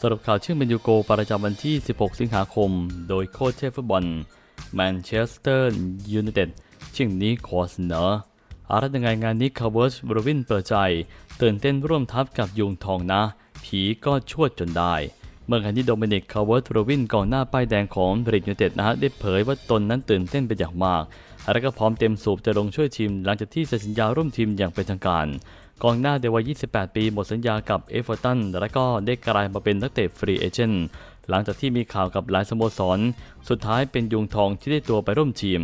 สรุปข่าวชื่อเมนยูโกประจำวันที่ 16 สิงหาคม โดยโค้ชเชฟฟุตบอลแมนเชสเตอร์ยูไนเต็ดชื่อนี้ขอเสนออารัตยังไงงานนี้คาร์เวิร์ชบรวินเปิดใจ ตื่นเต้นร่วมทัพกับยุงทองนะ ผีก็ชวดจนได้ เมื่อกันที่โดมินิกคาร์เวิร์ชบรวินกองหน้าป้ายแดงของบริกยูไนเต็ดนะฮะได้เผยว่าตนนั้นตื่นเต้นเป็นอย่างมากและก็พร้อมเต็มสูบจะลงช่วยทีมหลังจากที่เซ็นสัญญาร่วมทีมอย่างเป็นทางการ กองหน้าในวัย 28 ปีหมดสัญญากับเอฟเวอร์ตันและก็ได้กลายมาเป็นนักเตะฟรีเอเจนต์หลังจากที่มีข่าวกับหลายสโมสร สุดท้ายเป็นยุงทองที่ได้ตัวไปร่วมทีม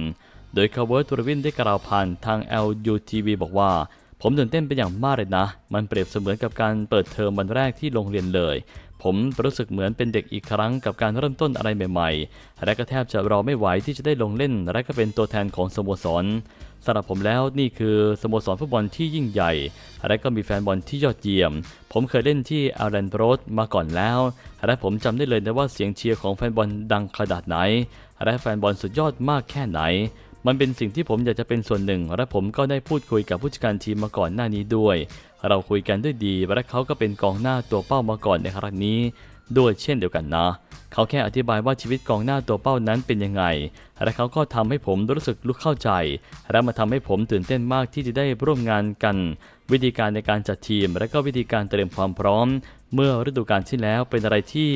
โดยคาร์เวิร์ตรวินได้กล่าวผ่านทาง LUTV บอกว่า ผมตื่นเต้นเป็นอย่างมากเลยนะ มันเปรียบเสมือนกับการเปิดเทอมวันแรกที่โรงเรียนเลย ผมรู้สึกเหมือนเป็นเด็กอีกครั้งกับการเริ่มต้นอะไรใหม่ ๆ และก็แทบจะรอไม่ไหวที่จะได้ลงเล่น และก็เป็นตัวแทนของสโมสร สำหรับผมแล้วนี่คือสโมสรฟุตบอลที่ยิ่งใหญ่ และก็มีแฟนบอลที่ยอดเยี่ยม ผมเคยเล่นที่อาร์แลนโรดมาก่อนแล้ว และผมจำได้เลยนะว่าเสียงเชียร์ของแฟนบอลดังขนาดไหน และแฟนบอลสุดยอดมากแค่ไหน มันเป็นสิ่งที่ผมอยากจะเป็นส่วนหนึ่ง และผมก็ได้พูดคุยกับผู้จัดการทีมมาก่อนหน้านี้ด้วย เราคุยกันด้วยดีและเขาก็เป็นกองหน้าตัวเป้ามาก่อนในครั้งนี้ ด้วยเช่นเดียวกันนะ เขาแค่อธิบายว่าชีวิตกองหน้าตัวเป้านั้นเป็นยังไง และเขาก็ทำให้ผมรู้สึกลุกเข้าใจ และมาทำให้ผมตื่นเต้นมากที่จะได้ร่วมงานกัน วิธีการในการจัดทีม และก็วิธีการเตรียมความพร้อม เมื่อฤดูกาลที่แล้วเป็นอะไรที่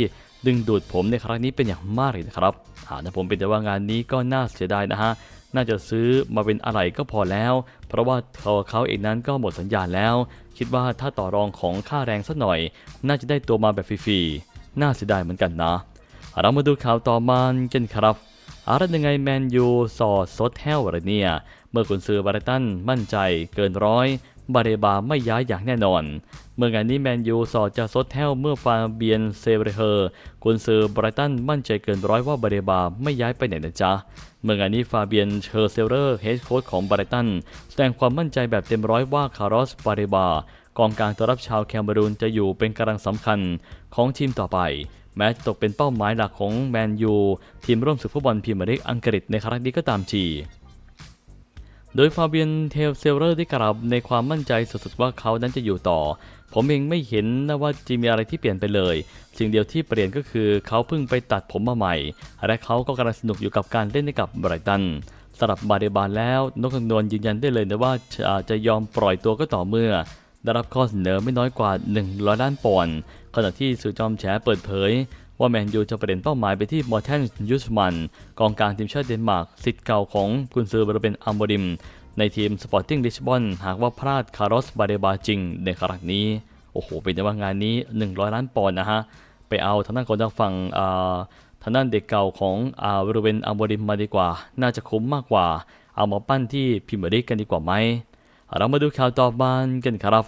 ดึงดูดผมในครั้งนี้เป็นอย่างมากเลยนะครับหากผมเป็นแต่ว่างานนี้ก็น่าเสียดายนะฮะ น่าจะซื้อมาเป็นอะไรก็พอแล้ว เพราะว่าเขาเขาเองนั้นก็หมดสัญญาแล้ว คิดว่าถ้าต่อรองของค่าแรงสักหน่อย น่าจะได้ตัวมาแบบฟรีๆ น่าเสียดายเหมือนกันนะ เรามาดูข่าวต่อมากันครับอารัตยังไงแมนยูสอดซดแห้วอะไรเนี่ย เมื่อกุนซือบาร์ตันมั่นใจเกินร้อยบาเรบาไม่ย้ายอย่างแน่นอน เมื่องานนี้แมนยูสอดจะซดแห้วเมื่อฟาเบียนเซเบเรเฮอร์กุนซือบารตันมั่นใจเกินร้อยว่าบาเรบาไม่ย้ายไปไหนนะจ๊ะ เมื่องานนี้ฟาเบียนเชอร์เซเลอร์เฮดโค้ชของบารตันแสดงความมั่นใจแบบเต็มร้อยว่าคาร์ลอสบาเรบากองกลางตัวรับชาวแคมเบรูนจะอยู่เป็นกำลังสำคัญของทีมต่อไป แม้จะตกเป็นเป้าหมายหลักของแมนยูทีมร่วมศึกฟุตบอลพรีเมียร์ลีกอังกฤษในครั้งนี้ก็ตามทีโดยฟาเบียนเทลเซเลอร์ได้กล่าวในความมั่นใจสุดๆว่าเขานั้นจะอยู่ต่อ ผมเองไม่เห็นนะว่าจะมีอะไรที่เปลี่ยนไปเลย สิ่งเดียวที่เปลี่ยนก็คือเขาเพิ่งไปตัดผมมาใหม่ และเขาก็กำลังสนุกอยู่กับการเล่นให้กับไบรตันสำหรับบาเดบานแล้วนกคำนวณยืนยันได้เลยนะว่าจะจะยอมปล่อยตัวก็ต่อเมื่อ ได้รับข้อเสนอไม่น้อยกว่า 100 ล้านปอนด์ขณะที่สื่อจอมแฉเปิดเผย ว่าแมนยูจะเปลี่ยนเป้าหมายไปที่มอร์แทนยูสมันกองกลางทีมชาติเดนมาร์กสิทธิ์เก่าของกุนซือบรเบนอัมบริม ในทีมสปอร์ติ้งลิชบอนหากว่าพลาดคาร์ลอสบาเดบาจริง ในครั้งนี้ โอ้โห เป็นว่างานนี้ 100 ล้านปอนด์นะฮะ ไปเอาทางด้านของทางฝั่งอ่าทางด้านเด็กเก่าของอ่าบริเวณอัมบริมมาดีกว่า น่าจะคุ้มมากกว่า เอามาปั้นที่พรีเมียร์ลีกกันดีกว่าไหม เรามาดูข่าวต่อมากันครับ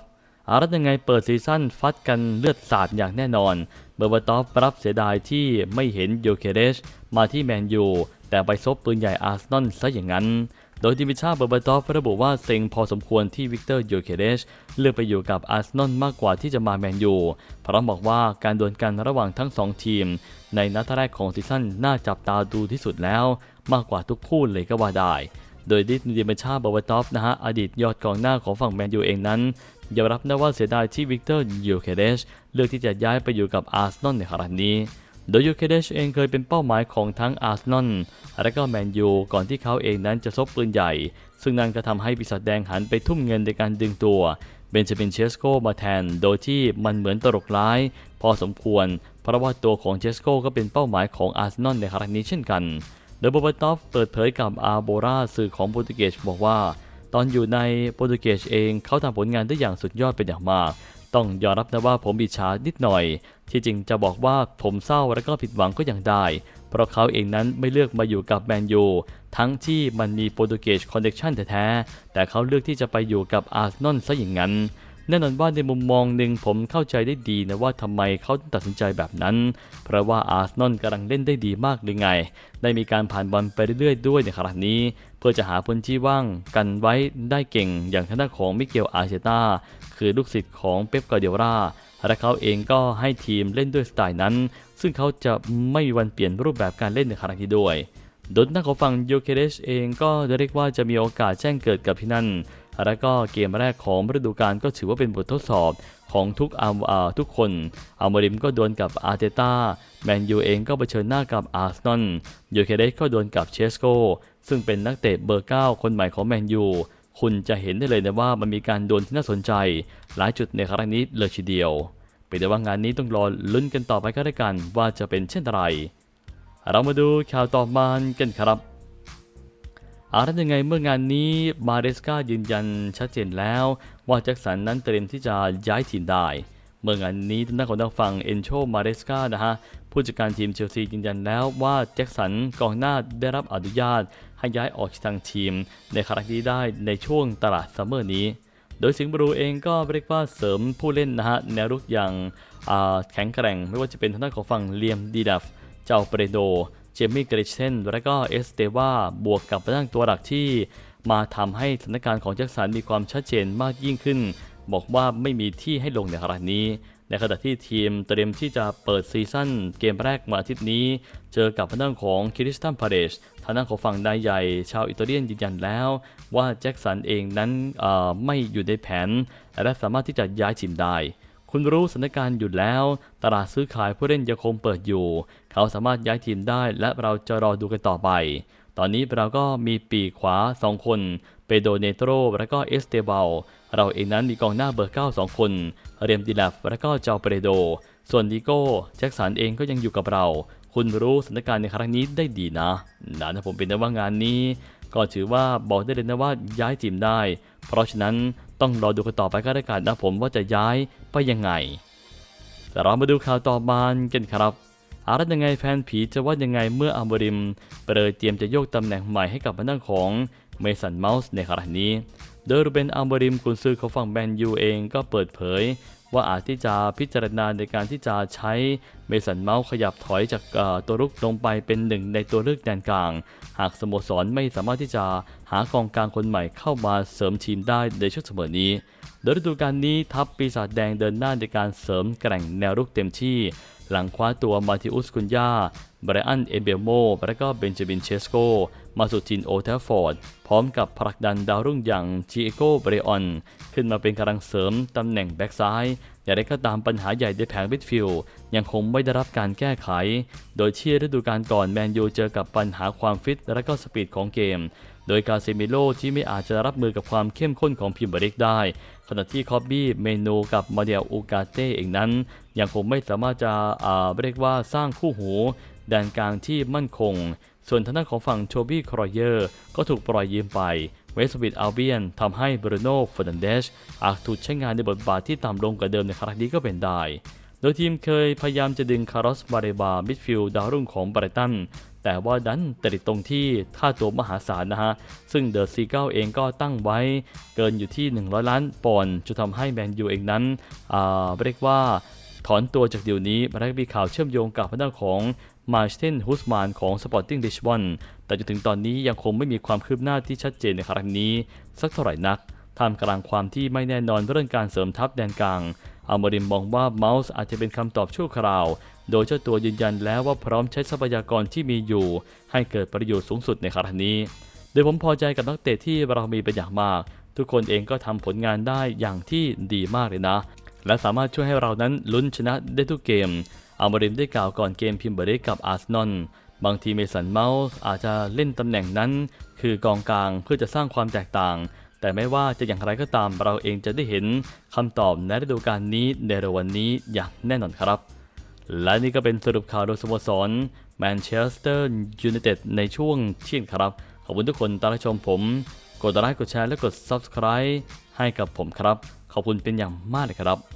อารัตยังไงเปิดซีซั่นฟัดกันเลือดสาดอย่างแน่นอน เบอร์บาตอฟรับเสียดายที่ไม่เห็นโยเคเรชมาที่แมนยู แต่ไปซบปืนใหญ่อาร์เซนอลซะอย่างนั้น โดยดิมิชาเบอร์บาตอฟระบุว่าเซ็งพอสมควรที่วิกเตอร์โยเคเรชเลือกไปอยู่กับอาร์เซนอลมากกว่าที่จะมาแมนยู พร้อมบอกว่าการดวลกันระหว่างทั้งสองทีม ในนัดแรกของซีซั่นน่าจับตาดูที่สุดแล้ว มากกว่าทุกคู่เลยก็ว่าได้ โดยดิสดิเมชาบาวตอฟนะฮะอดีตยอดกองหน้าของฝั่งแมนยูเองนั้นยอมรับนะว่าเสียดายที่วิกเตอร์ยูเคเดชเลือกที่จะย้ายไปอยู่กับอาร์เซนอลในครั้งนี้ โดยยูเคเดชเองเคยเป็นเป้าหมายของทั้งอาร์เซนอลและก็แมนยูก่อนที่เขาเองนั้นจะซบปืนใหญ่ ซึ่งนั่นก็ทำให้ปีศาจแดงหันไปทุ่มเงินในการดึงตัวเบนจามินเชสโกมาแทน โดยที่มันเหมือนตลกร้าย พอสมควร เพราะว่าตัวของเชสโกก็เป็นเป้าหมายของอาร์เซนอลในครั้งนี้เช่นกัน โดยโบบัตอฟเปิดเผยกับอาโบราสื่อของโปรตุเกสบอกว่า ตอนอยู่ในโปรตุเกสเองเขาทำผลงานได้อย่างสุดยอดเป็นอย่างมาก ต้องยอมรับนะว่าผมอิจฉานิดหน่อย ที่จริงจะบอกว่าผมเศร้าและก็ผิดหวังก็ยังได้ เพราะเขาเองนั้นไม่เลือกมาอยู่กับแมนยูทั้งที่มันมีโปรตุเกสคอนเนคชั่นแท้ๆแต่เขาเลือกที่จะไปอยู่กับอาร์เซนอลซะอย่างนั้น แน่นอนว่าในมุมมองหนึ่งผมเข้าใจได้ดีนะว่าทำไมเขาตัดสินใจแบบนั้น เพราะว่าอาร์เซนอลกำลังเล่นได้ดีมากหรือไง ได้มีการผ่านบอลไปเรื่อยๆด้วยในครั้งนี้ เพื่อจะหาพื้นที่ว่างกันไว้ได้เก่งอย่างทางด้านของมิเกลอาร์เชตาคือลูกศิษย์ของเป๊ปกาเดียราและเขาเองก็ให้ทีมเล่นด้วยสไตล์นั้น ซึ่งเขาจะไม่มีวันเปลี่ยนรูปแบบการเล่นในครั้งนี้ด้วยโดยนักของฝั่งโยเคเดชเองก็เรียกว่าจะมีโอกาสแจ้งเกิดกับที่นั่น และก็เกมแรกของฤดูกาลก็ถือว่าเป็นบททดสอบของทุกอาอ่าทุกคนอัลมาริมก็ดวลกับอาร์เตต้า แมนยูเองก็เผชิญหน้ากับอาร์เซนอลยูเคเรสก็ดวลกับเชสโก ซึ่งเป็นนักเตะเบอร์ 9 คนใหม่ของแมนยู คุณจะเห็นได้เลยนะว่ามันมีการดวลที่น่าสนใจ หลายจุดในครั้งนี้เลยทีเดียวเป็นแต่ว่างานนี้ต้องรอลุ้นกันต่อไปก็ได้กันว่าจะเป็นเช่นไร เรามาดูข่าวต่อมากันครับ อาร์ตยังไงเมื่องานนี้มาเรสกายืนยันชัดเจนแล้วว่าแจ็คสันนั้นเตรียมที่จะย้ายทีมได้ เมื่องานนี้ทางด้านของทางฝั่งเอนโชมาเรสกานะฮะผู้จัดการทีมเชลซียืนยันแล้วว่าแจ็คสันกองหน้าได้รับอนุญาต ให้ย้ายออกจากทางทีม ในครั้งนี้ได้ในช่วงตลาดซัมเมอร์นี้ โดยสิงห์บรูเองก็เรียกว่าเสริมผู้เล่นนะฮะแนวรุกอย่างแข็งแกร่งไม่ว่าจะเป็นทางด้านของฝั่งเลียมดีดัฟเจ้าเปรโด เจมี่เกรชเชนและก็เอสเตวาบวกกับไปตั้งตัวหลักที่ มาทำให้สถานการณ์ของแจ็คสันมีความชัดเจนมากยิ่งขึ้น บอกว่าไม่มีที่ให้ลงในขณะนี้ ในขณะที่ทีมเตรียมที่จะเปิดซีซั่นเกมแรกวันอาทิตย์นี้ เจอกับทางด้านของคริสตันพาเดชทางด้านของฝั่งนายใหญ่ชาวอิตาเลียนยืนยันแล้ว ว่าแจ็คสันเองนั้นไม่อยู่ในแผน และสามารถที่จะย้ายทีมได้ คุณรู้สถานการณ์อยู่แล้ว ตลาดซื้อขายผู้เล่นยังคงเปิดอยู่ เขาสามารถย้ายทีมได้และเราจะรอดูกันต่อไป ตอนนี้เราก็มีปีขวา 2 คน เปโดเนโตรและก็เอสเตเบลเราเองนั้นมีกองหน้าเบอร์ 9 2 คน เรียมดิลาฟและก็เจ้าเปโด ส่วนดิโก้แจ็คสันเองก็ยังอยู่กับเรา คุณรู้สถานการณ์ในครั้งนี้ได้ดีนะนะผมเป็นนะว่างานนี้ ก็ถือว่าบอกได้เลยนะว่าย้ายทีมได้ เพราะฉะนั้น ต้องรอดูกันต่อไปก็ได้กันนะผมว่าจะย้ายไปยังไง แต่เรามาดูข่าวต่อมากันครับอารัตยังไงแฟนผีจะว่ายังไงเมื่ออัมบริม เปรยเตรียมจะโยกตำแหน่งใหม่ให้กับมานั่งของเมสันเมาส์ในครั้งนี้ โดยรูเบนอัมบริมกุนซือของฝั่งแมนยูเองก็เปิดเผย ว่าอาจที่จะพิจารณาในการที่จะใช้เมสันเมาส์ขยับถอยจากตัวรุกลงไปเป็นหนึ่งในตัวเลือกแดนกลาง หากสโมสรไม่สามารถที่จะหากองกลางคนใหม่เข้ามาเสริมทีมได้ในช่วงเสมอนี้ ดยฤดูกาลนี้ทัพปีศาจแดงเดินหน้าในการเสริมแกร่งแนวรุกเต็มที่ หลังคว้าตัวมาติอุสกุนยาไบรอันเอเบลโม และก็เบนจามินเชสโก มาสู่ทีมโอเทฟฟอร์ด พร้อมกับผลักดันดาวรุ่งอย่างจิเอโกเบรออน ขึ้นมาเป็นกำลังเสริมตำแหน่งแบ็กซ้าย อย่างไรก็ตามปัญหาใหญ่ในแผงมิดฟิลด์ยังคงไม่ได้รับการแก้ไข โดยที่ฤดูกาลก่อนแมนยูเจอกับปัญหาความฟิตและก็สปีดของเกม โดยกาเซมิโลที่ไม่อาจจะรับมือกับความเข้มข้นของพิมเบริกได้ ขณะที่คอบบี้เมนูกับมาเดียลอูกาเต้เองนั้น ยังคงไม่สามารถจะเรียกว่าสร้างคู่หูแดนกลางที่มั่นคง ส่วนทางด้านของฝั่งโชบี้ครอยเยอร์ก็ถูกปล่อยยืมไป เวสต์วิดอัลเบียนทำให้บรูโน่เฟอร์นันเดชอาจถูกใช้งานในบทบาทที่ต่ำลงกว่าเดิมในครั้งนี้ก็เป็นได้ โดยทีมเคยพยายามจะดึงคาร์ลอสบาเรบามิดฟิลด์ดาวรุ่งของไบรตัน แต่ว่าดันติดตรงที่ค่าตัวมหาศาลนะฮะ ซึ่งเดอะซีเก้าเองก็ตั้งไว้เกินอยู่ที่ 100 ล้านปอนด์จะทำให้แมนยูเองนั้นเรียกว่าถอนตัวจากเดีลนี้และมีข่าวเชื่อมโยงกับทางด้านของมาร์ชเทนฮุสมานของสปอร์ติ้งลิชบอนแต่จนถึงตอนนี้ยังคงไม่มีความคืบหน้าที่ชัดเจนในครั้งนี้ สักเท่าไหร่นักท่ามกลางความที่ไม่แน่นอนเรื่องการเสริมทัพแดนกลางอัลมาริมมองว่าเมาส์อาจจะเป็นคำตอบชั่วคราว โดยเจ้าตัวยืนยันแล้วว่าพร้อมใช้ทรัพยากรที่มีอยู่ ให้เกิดประโยชน์สูงสุดในครั้งนี้ โดยผมพอใจกับนักเตะที่เรามีเป็นอย่างมาก ทุกคนเองก็ทำผลงานได้อย่างที่ดีมากเลยนะ และสามารถช่วยให้เรานั้นลุ้นชนะได้ทุกเกมอัลมาริมได้กล่าวก่อนเกมพิมเบอร์เรกกับอาร์เซนอลบางทีเมสันเมาส์อาจจะเล่นตำแหน่งนั้น คือกองกลางเพื่อจะสร้างความแตกต่าง แต่ไม่ว่าจะอย่างไรก็ตามเราเองจะได้เห็นคำตอบในฤดูกาลนี้ในรวันนี้อย่างแน่นอนครับ และนี่ก็เป็นสรุปข่าวโดยสโมสรแมนเชสเตอร์ยูไนเต็ดในช่วงเที่ยงครับ ขอบคุณทุกคนตามรับชมผม กดไลค์กดแชร์และกด Subscribe ให้กับผมครับ ขอบคุณเป็นอย่างมากเลยครับ